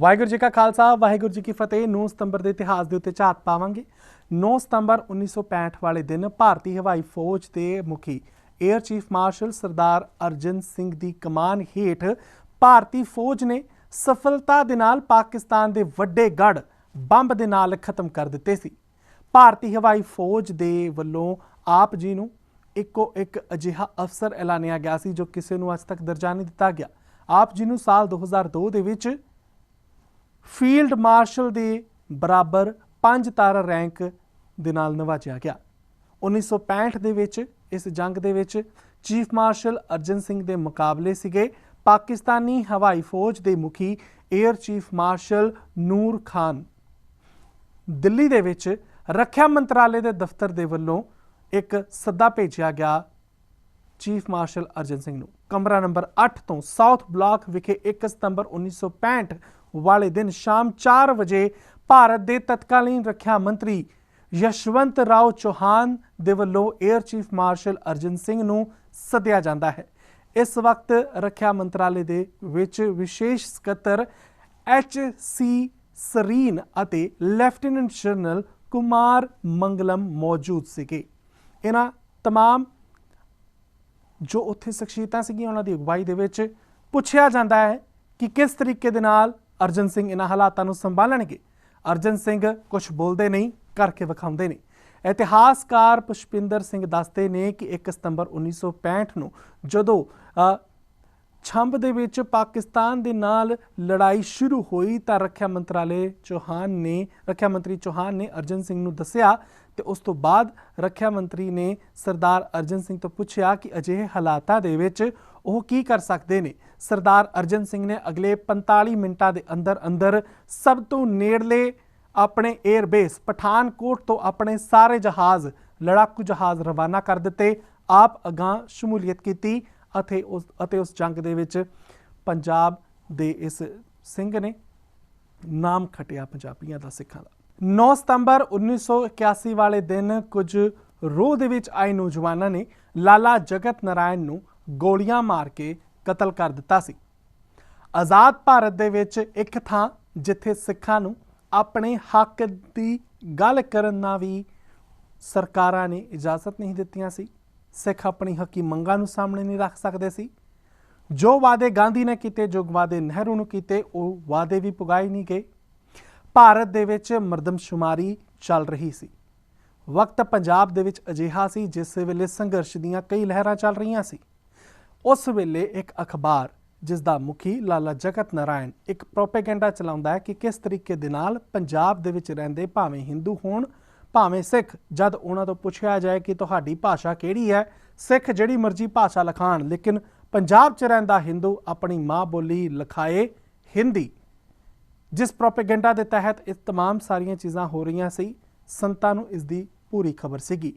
ਵਾਹਿਗੁਰੂ ਜੀ ਕਾ ਖਾਲਸਾ, ਵਾਹਿਗੁਰੂ ਜੀ ਕੀ ਫਤਿਹ। 9 ਸਤੰਬਰ ਦੇ ਇਤਿਹਾਸ ਦੇ ਉੱਤੇ ਝਾਤ ਪਾਵਾਂਗੇ। 9 ਸਤੰਬਰ 1965 ਵਾਲੇ ਦਿਨ ਭਾਰਤੀ ਹਵਾਈ ਫੌਜ ਦੇ ਮੁਖੀ air chief marshal Sardar Arjan Singh ਦੀ ਕਮਾਨ ਹੇਠ ਭਾਰਤੀ ਫੌਜ ਨੇ ਸਫਲਤਾ ਦੇ ਨਾਲ ਪਾਕਿਸਤਾਨ ਦੇ ਵੱਡੇ ਗੜ ਬੰਬ ਦੇ ਨਾਲ ਖਤਮ ਕਰ ਦਿੱਤੇ ਸੀ। ਭਾਰਤੀ ਹਵਾਈ ਫੌਜ ਦੇ ਵੱਲੋਂ ਆਪ ਜੀ ਨੂੰ ਇੱਕੋ ਇੱਕ ਅਜਿਹਾ ਅਫਸਰ ਐਲਾਨਿਆ ਗਿਆ ਸੀ ਜੋ ਕਿਸੇ ਨੂੰ ਅੱਜ ਤੱਕ ਦਰਜਾ ਨਹੀਂ ਦਿੱਤਾ ਗਿਆ। ਆਪ ਜੀ ਨੂੰ ਸਾਲ 2002 ਦੇ ਵਿੱਚ ਫੀਲਡ ਮਾਰਸ਼ਲ ਦੇ ਬਰਾਬਰ 5 ਤਾਰਾ ਰੈਂਕ ਦੇ ਨਾਲ ਨਵਾਜਿਆ ਗਿਆ। 1965 ਦੇ ਵਿੱਚ, ਇਸ ਜੰਗ ਦੇ ਵਿੱਚ ਚੀਫ ਮਾਰਸ਼ਲ ਅਰਜਨ ਸਿੰਘ ਦੇ ਮੁਕਾਬਲੇ ਸੀਗੇ। ਪਾਕਿਸਤਾਨੀ ਹਵਾਈ ਫੌਜ ਦੇ ਮੁਖੀ air chief marshal Noor Khan. Delhi ਦੇ ਵਿੱਚ ਰੱਖਿਆ ਮੰਤਰਾਲੇ ਦੇ ਦਫ਼ਤਰ ਦੇ ਵੱਲੋਂ ਇੱਕ ਸੱਦਾ ਭੇਜਿਆ ਗਿਆ ਚੀਫ ਮਾਰਸ਼ਲ ਅਰਜਨ ਸਿੰਘ ਨੂੰ। ਕਮਰਾ ਨੰਬਰ 8 ਤੋਂ ਸਾਊਥ ਬਲਾਕ ਵਿਖੇ 1 ਸਤੰਬਰ 1965 ਵਾਲੇ ਦਿਨ ਸ਼ਾਮ 4 ਵਜੇ ਭਾਰਤ ਦੇ ਤਤਕਾਲੀਨ ਰੱਖਿਆ ਮੰਤਰੀ ਯਸ਼ਵੰਤ ਰਾਓ ਚੌਹਾਨ ਦੇ ਵੱਲੋਂ air chief marshal Arjan Singh ਨੂੰ ਸੱਦਿਆ ਜਾਂਦਾ ਹੈ। ਇਸ ਵਕਤ ਰੱਖਿਆ ਮੰਤਰਾਲੇ ਦੇ ਵਿੱਚ ਵਿਸ਼ੇਸ਼ ਸਕੱਤਰ ਐਚ ਸੀ ਸਰੀਨ ਅਤੇ ਲੈਫਟੀਨੈਂਟ ਜਨਰਲ ਕੁਮਾਰ ਮੰਗਲਮ ਮੌਜੂਦ ਸੀਗੇ। ਇਹਨਾਂ ਤਮਾਮ ਜੋ ਉੱਥੇ ਸ਼ਖਸੀਅਤਾਂ ਸੀਗੀਆਂ, ਉਹਨਾਂ ਦੀ ਅਗਵਾਈ ਦੇ ਵਿੱਚ ਪੁੱਛਿਆ ਜਾਂਦਾ ਹੈ ਕਿ ਕਿਸ ਤਰੀਕੇ ਦੇ ਨਾਲ ਅਰਜਨ ਸਿੰਘ ਇਹਨਾਂ ਹਾਲਾਤਾਂ ਨੂੰ ਸੰਭਾਲਣਗੇ। ਅਰਜਨ ਸਿੰਘ ਕੁਝ ਬੋਲਦੇ ਨਹੀਂ, ਕਰਕੇ ਵਿਖਾਉਂਦੇ ਨੇ ਇਤਿਹਾਸਕਾਰ ਪੁਸ਼ਪਿੰਦਰ ਸਿੰਘ ਦੱਸਦੇ ਨੇ ਕਿ 1 ਸਤੰਬਰ 1965 ਨੂੰ ਜਦੋਂ ਛੰਬ ਦੇ ਵਿੱਚ ਪਾਕਿਸਤਾਨ ਦੇ ਨਾਲ ਲੜਾਈ ਸ਼ੁਰੂ ਹੋਈ ਤਾਂ ਰੱਖਿਆ ਮੰਤਰਾਲੇ ਚੌਹਾਨ ਨੇ, ਰੱਖਿਆ ਮੰਤਰੀ ਚੌਹਾਨ ਨੇ ਅਰਜਨ ਸਿੰਘ ਨੂੰ ਦੱਸਿਆ ਤੇ ਉਸ ਤੋਂ ਬਾਅਦ ਰੱਖਿਆ ਮੰਤਰੀ ਨੇ ਸਰਦਾਰ ਅਰਜਨ ਸਿੰਘ ਤੋਂ ਪੁੱਛਿਆ ਕਿ ਅਜਿਹੇ ਹਾਲਾਤਾਂ ਦੇ ਵਿੱਚ ਉਹ ਕੀ ਕਰ ਸਕਦੇ ਨੇ। ਸਰਦਾਰ ਅਰਜਨ ਸਿੰਘ ਨੇ ਅਗਲੇ 45 ਮਿੰਟਾਂ ਦੇ ਅੰਦਰ ਅੰਦਰ ਸਭ ਤੋਂ ਨੇੜਲੇ ਆਪਣੇ 에ਅਰ ਬੇਸ ਪਠਾਨਕੋਟ ਤੋਂ ਆਪਣੇ ਸਾਰੇ ਜਹਾਜ਼, ਲੜਾਕੂ ਜਹਾਜ਼ ਰਵਾਨਾ ਕਰ ਦਿੱਤੇ। ਆਪ ਅਗਾਂ ਸ਼ਮੂਲੀਅਤ ਕੀਤੀ। ਅਤੇ ਉਸ ਅਤੇ ਉਸ ਜੰਗ ਦੇ ਵਿੱਚ ਪੰਜਾਬ ਦੇ ਇਸ ਸਿੰਘ ਨੇ ਨਾਮ ਖਟਿਆ ਪੰਜਾਬੀਆਂ ਦਾ ਸਿੱਖਾਂ ਦਾ। 9 ਸਤੰਬਰ 1981 ਵਾਲੇ ਦਿਨ ਕੁਝ ਰੋਹ ਦੇ ਵਿੱਚ ਆਏ ਨੌਜਵਾਨਾਂ ਨੇ ਲਾਲਾ ਜਗਤ ਨਾਰਾਇਣ ਨੂੰ ਗੋਲੀਆਂ ਮਾਰ ਕੇ ਕਤਲ ਕਰ ਦਿੱਤਾ ਸੀ। ਆਜ਼ਾਦ ਭਾਰਤ ਦੇ ਵਿੱਚ ਇੱਕ ਥਾਂ ਜਿੱਥੇ ਸਿੱਖਾਂ ਨੂੰ ਆਪਣੇ ਹੱਕ ਦੀ ਗੱਲ ਕਰਨ ਦਾ ਵੀ ਸਰਕਾਰਾਂ ਨੇ ਇਜਾਜ਼ਤ ਨਹੀਂ ਦਿੱਤੀਆਂ ਸੀ ਸਿੱਖ ਆਪਣੀ ਹੱਕੀ ਮੰਗਾਂ ਨੂੰ ਸਾਹਮਣੇ ਨਹੀਂ ਰੱਖ ਸਕਦੇ ਸੀ। ਜੋ ਵਾਅਦੇ ਗਾਂਧੀ ਨੇ ਕੀਤੇ, ਜੋ ਵਾਅਦੇ ਨਹਿਰੂ ਨੂੰ ਕੀਤੇ, ਉਹ ਵਾਅਦੇ ਵੀ ਪੁਗਾਏ ਨਹੀਂ ਗਏ। ਭਾਰਤ ਦੇ ਵਿੱਚ ਮਰਦਮਸ਼ੁਮਾਰੀ ਚੱਲ ਰਹੀ ਸੀ। ਵਕਤ ਪੰਜਾਬ ਦੇ ਵਿੱਚ ਅਜਿਹਾ ਸੀ, ਜਿਸ ਵੇਲੇ ਸੰਘਰਸ਼ ਦੀਆਂ ਕਈ ਲਹਿਰਾਂ ਚੱਲ ਰਹੀਆਂ ਸੀ। ਉਸ ਵੇਲੇ ਇੱਕ ਅਖਬਾਰ, ਜਿਸ ਦਾ ਮੁਖੀ ਲਾਲਾ ਜਗਤ ਨਾਰਾਇਣ ਇੱਕ ਪ੍ਰੋਪੇਗੈਂਡਾ ਚਲਾਉਂਦਾ ਹੈ ਕਿ ਕਿਸ ਤਰੀਕੇ ਦੇ ਨਾਲ ਪੰਜਾਬ ਦੇ ਵਿੱਚ ਰਹਿੰਦੇ ਭਾਵੇਂ ਹਿੰਦੂ ਹੋਣ ਭਾਵੇਂ ਸਿੱਖ ਜਦ ਉਹਨਾਂ ਤੋਂ ਪੁੱਛਿਆ ਜਾਏ ਕਿ ਤੁਹਾਡੀ ਭਾਸ਼ਾ ਕਿਹੜੀ ਹੈ ਸਿੱਖ ਜਿਹੜੀ ਮਰਜ਼ੀ ਭਾਸ਼ਾ ਲਖਾਣ ਲੇਕਿਨ ਪੰਜਾਬ 'ਚ ਰਹਿੰਦਾ ਹਿੰਦੂ ਆਪਣੀ ਮਾਂ ਬੋਲੀ ਲਿਖਾਏ ਹਿੰਦੀ ਜਿਸ ਪ੍ਰੋਪੇਗੈਂਡਾ ਦੇ ਤਹਿਤ ਇਹ तमाम ਸਾਰੀਆਂ ਚੀਜ਼ਾਂ ਹੋ ਰਹੀਆਂ ਸੀ ਸੰਤਾਂ ਨੂੰ ਇਸ ਦੀ ਪੂਰੀ ਖਬਰ ਸੀਗੀ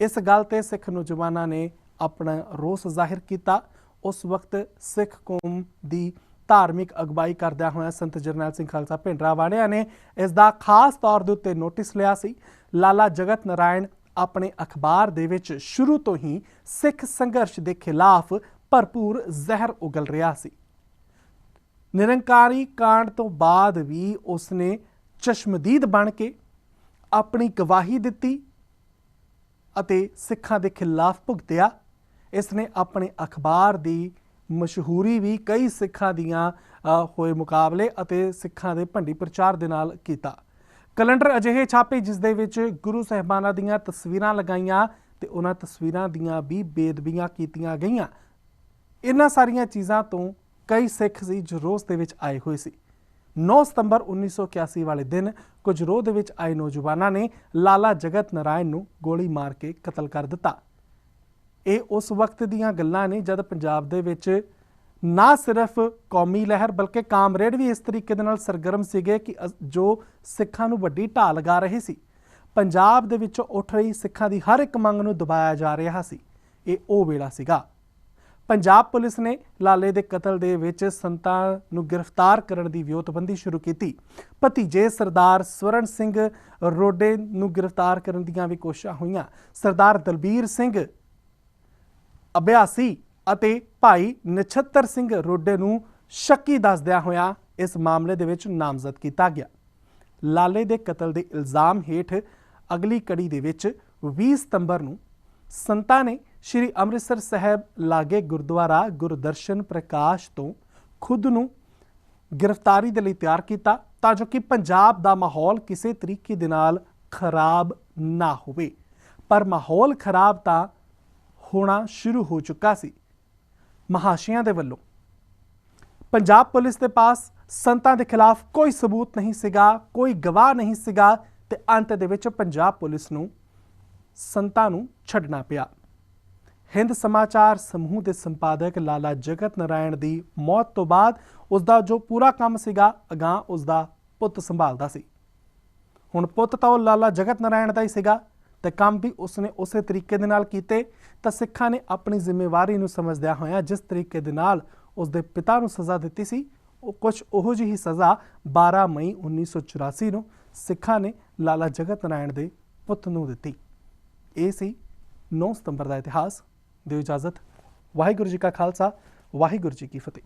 ਇਸ ਗੱਲ ਤੇ ਸਿੱਖ ਨੌਜਵਾਨਾਂ ਨੇ ਆਪਣਾ ਰੋਸ ਜ਼ਾਹਿਰ ਕੀਤਾ ਉਸ ਵਕਤ ਸਿੱਖ ਕੌਮ ਦੀ ਧਾਰਮਿਕ ਅਗਵਾਈ ਕਰਦਿਆਂ ਹੋਇਆ ਸੰਤ ਜਰਨੈਲ ਸਿੰਘ ਖਾਲਸਾ ਭਿੰਡਰਾ ਵਾਲਿਆਂ ਨੇ ਇਸ ਦਾ ਖਾਸ ਤੌਰ ਦੇ ਉੱਤੇ ਨੋਟਿਸ ਲਿਆ ਸੀ। ਲਾਲਾ ਜਗਤ ਨਾਰਾਇਣ ਆਪਣੇ ਅਖਬਾਰ ਦੇ ਵਿੱਚ ਸ਼ੁਰੂ ਤੋਂ ਹੀ ਸਿੱਖ ਸੰਘਰਸ਼ ਦੇ ਖਿਲਾਫ ਭਰਪੂਰ ਜ਼ਹਿਰ ਉਗਲ ਰਿਹਾ ਸੀ। ਨਿਰੰਕਾਰੀ ਕਾਂਡ ਤੋਂ ਬਾਅਦ ਵੀ ਉਸਨੇ ਚਸ਼ਮਦੀਦ ਬਣ ਕੇ ਆਪਣੀ ਗਵਾਹੀ ਦਿੱਤੀ ਅਤੇ ਸਿੱਖਾਂ ਦੇ ਖਿਲਾਫ ਭੁਗਤਿਆ। ਇਸ ਨੇ ਆਪਣੇ ਅਖਬਾਰ ਦੀ ਮਸ਼ਹੂਰੀ ਵੀ ਕਈ ਸਿੱਖਾਂ ਦੀਆਂ ਹੋਏ ਮੁਕਾਬਲੇ ਅਤੇ ਸਿੱਖਾਂ ਦੇ ਭੰਡੀ ਪ੍ਰਚਾਰ ਦੇ ਨਾਲ ਕੀਤਾ। ਕੈਲੰਡਰ ਅਜਿਹੇ ਛਾਪੇ ਜਿਸ ਦੇ ਵਿੱਚ ਗੁਰੂ ਸਾਹਿਬਾਨਾਂ ਦੀਆਂ ਤਸਵੀਰਾਂ ਲਗਾਈਆਂ ਤੇ ਉਹਨਾਂ ਤਸਵੀਰਾਂ ਦੀਆਂ ਵੀ ਬੇਦਬੀਆਂ ਕੀਤੀਆਂ ਗਈਆਂ। ਇਹਨਾਂ ਸਾਰੀਆਂ ਚੀਜ਼ਾਂ ਤੋਂ ਕਈ ਸਿੱਖ ਸੀ ਜੋ ਰੋਸ ਦੇ ਵਿੱਚ ਆਏ ਹੋਏ ਸੀ। 9 ਸਤੰਬਰ 1981 ਵਾਲੇ ਦਿਨ ਕੁਝ ਰੋਹ ਦੇ ਵਿੱਚ ਆਏ ਨੌਜਵਾਨਾਂ ਨੇ ਲਾਲਾ ਜਗਤ ਨਾਰਾਇਣ ਨੂੰ ਗੋਲੀ ਮਾਰ ਕੇ ਕਤਲ ਕਰ ਦਿੱਤਾ। ਇਹ ਉਸ ਵਕਤ ਦੀਆਂ ਗੱਲਾਂ ਨੇ ਜਦ ਪੰਜਾਬ ਦੇ ਵਿੱਚ ਨਾ ਸਿਰਫ ਕੌਮੀ ਲਹਿਰ ਬਲਕਿ ਕਾਮਰੇਡ ਵੀ ਇਸ ਤਰੀਕੇ ਦੇ ਨਾਲ ਸਰਗਰਮ ਸੀਗੇ ਕਿ ਅਸ- ਜੋ ਸਿੱਖਾਂ ਨੂੰ ਵੱਡੀ ਢਾਲ ਲਗਾ ਰਹੇ ਸੀ। ਪੰਜਾਬ ਦੇ ਵਿੱਚੋਂ ਉੱਠ ਰਹੀ ਸਿੱਖਾਂ ਦੀ ਹਰ ਇੱਕ ਮੰਗ ਨੂੰ ਦਬਾਇਆ ਜਾ ਰਿਹਾ ਸੀ। ਇਹ ਉਹ ਵੇਲਾ ਸੀਗਾ। ਪੰਜਾਬ ਪੁਲਿਸ ਨੇ ਲਾਲੇ ਦੇ ਕਤਲ ਦੇ ਵਿੱਚ ਸੰਤਾਂ ਨੂੰ ਗ੍ਰਿਫਤਾਰ ਕਰਨ ਦੀ ਵਿਉਂਤਬੰਦੀ ਸ਼ੁਰੂ ਕੀਤੀ। ਭਤੀਜੇ ਸਰਦਾਰ ਸਵਰਨ ਸਿੰਘ ਰੋਡੇ ਨੂੰ ਗ੍ਰਿਫਤਾਰ ਕਰਨ ਦੀਆਂ ਵੀ ਕੋਸ਼ਿਸ਼ਾਂ ਹੋਈਆਂ। ਸਰਦਾਰ ਦਲਬੀਰ ਸਿੰਘ ਅਭਿਆਸੀ ਅਤੇ ਭਾਈ ਨਛੱਤਰ ਸਿੰਘ ਰੋਡੇ ਨੂੰ ਸ਼ੱਕੀ ਦੱਸਦਿਆਂ ਹੋਇਆ ਇਸ ਮਾਮਲੇ ਦੇ ਵਿੱਚ ਨਾਮਜ਼ਦ ਕੀਤਾ ਗਿਆ। ਲਾਲੇ ਦੇ ਕਤਲ ਦੇ ਇਲਜ਼ਾਮ ਹੇਠ ਅਗਲੀ ਕੜੀ ਦੇ ਵਿੱਚ 20 ਸਤੰਬਰ ਨੂੰ ਸੰਤਾਂ ਨੇ ਸ੍ਰੀ ਅੰਮ੍ਰਿਤਸਰ ਸਾਹਿਬ ਲਾਗੇ ਗੁਰਦੁਆਰਾ ਗੁਰਦਰਸ਼ਨ ਪ੍ਰਕਾਸ਼ ਤੋਂ ਖੁਦ ਨੂੰ ਗ੍ਰਿਫਤਾਰੀ ਦੇ ਲਈ ਤਿਆਰ ਕੀਤਾ ਤਾਂ ਜੋ ਕਿ ਪੰਜਾਬ ਦਾ ਮਾਹੌਲ ਕਿਸੇ ਤਰੀਕੇ ਦੇ ਨਾਲ ਖਰਾਬ ਨਾ ਹੋਵੇ। ਪਰ ਮਾਹੌਲ ਖਰਾਬ ਤਾਂ ਹੋਣਾ ਸ਼ੁਰੂ ਹੋ ਚੁੱਕਾ ਸੀ। ਮਹਾਸ਼ਿਆਂ ਦੇ ਵੱਲੋਂ। ਪੰਜਾਬ ਪੁਲਿਸ ਦੇ ਪਾਸ ਸੰਤਾਂ ਦੇ ਖਿਲਾਫ ਕੋਈ ਸਬੂਤ ਨਹੀਂ ਸੀਗਾ, ਕੋਈ ਗਵਾਹ ਨਹੀਂ ਸੀਗਾ ਤੇ ਅੰਤ ਦੇ ਵਿੱਚ ਪੰਜਾਬ ਪੁਲਿਸ ਨੂੰ ਸੰਤਾਂ ਨੂੰ ਛੱਡਣਾ ਪਿਆ। ਹਿੰਦ ਸਮਾਚਾਰ ਸਮੂਹ ਦੇ ਸੰਪਾਦਕ ਲਾਲਾ ਜਗਤ ਨਾਰਾਇਣ ਦੀ ਮੌਤ ਤੋਂ ਬਾਅਦ ਉਸ ਦਾ ਜੋ ਪੂਰਾ ਕੰਮ ਸੀਗਾ, ਅਗਾਂਹ ਉਸ ਦਾ ਪੁੱਤ ਸੰਭਾਲਦਾ ਸੀ। ਹੁਣ ਪੁੱਤ ਤਾਂ ਉਹ ਲਾਲਾ ਜਗਤ ਨਾਰਾਇਣ ਦਾ ਹੀ ਸੀਗਾ। ਤੇ ਕੰਮ ਵੀ ਉਸਨੇ ਉਸੇ ਤਰੀਕੇ ਦੇ ਨਾਲ ਕੀਤੇ, ਤਾਂ ਸਿੱਖਾਂ ਨੇ ਆਪਣੀ ਜ਼ਿੰਮੇਵਾਰੀ ਨੂੰ ਸਮਝਦਿਆਂ ਹੋਇਆਂ ਜਿਸ ਤਰੀਕੇ ਦੇ ਨਾਲ ਉਸਦੇ ਪਿਤਾ ਨੂੰ ਸਜ਼ਾ ਦਿੱਤੀ ਸੀ, ਉਹ ਕੁਝ ਉਹੋ ਜਿਹੀ ਸਜ਼ਾ 12 ਮਈ 1984 ਨੂੰ ਸਿੱਖਾਂ ਨੇ ਲਾਲਾ ਜਗਤ ਨਾਰਾਇਣ ਦੇ ਪੁੱਤ ਨੂੰ ਦਿੱਤੀ। ਇਹ ਸੀ 9 ਸਤੰਬਰ ਦਾ ਇਤਿਹਾਸ। ਦਿਓ ਇਜਾਜ਼ਤ। ਵਾਹਿਗੁਰੂ ਜੀ ਕਾ ਖਾਲਸਾ, ਵਾਹਿਗੁਰੂ ਜੀ ਕੀ ਫਤਿਹ।